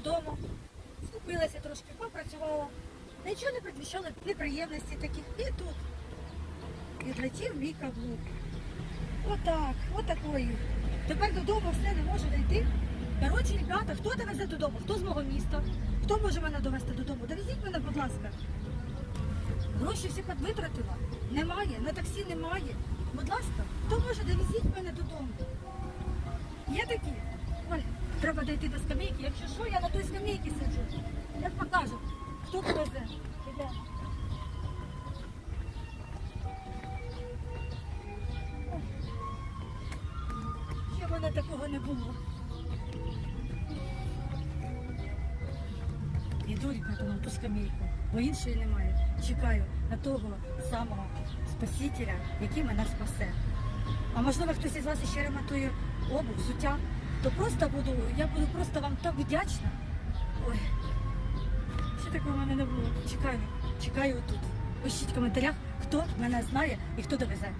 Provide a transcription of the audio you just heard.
додому, скупилася трошки, попрацювала. Нічого не предвіщало неприємності таких. І тут відлетів мій каблук. Отак, отакої. Тепер додому все не можу дійти. Коротше, ребята, хто довезе додому? Хто з мого міста? Хто може мене довести додому? Довезіть мене, будь ласка. Гроші всі витратила. Немає, на таксі немає. Будь ласка, хто може довезіть мене додому? Є такі? Оль, треба дійти до скамейки. Якщо що, я на той скамейці сиджу. Я покажу, Ще в мене такого не було. Іду, ребята, на ту скамейку, бо іншої немає. Чекаю на того самого спасителя, який мене спасе. А можливо, хтось із вас ще ремонтує обув, взуття, то просто буду, я буду просто вам так вдячна. Ой, ще такого в мене не було. Чекаю, чекаю тут. Пишіть в коментарях, хто мене знає і хто довезе.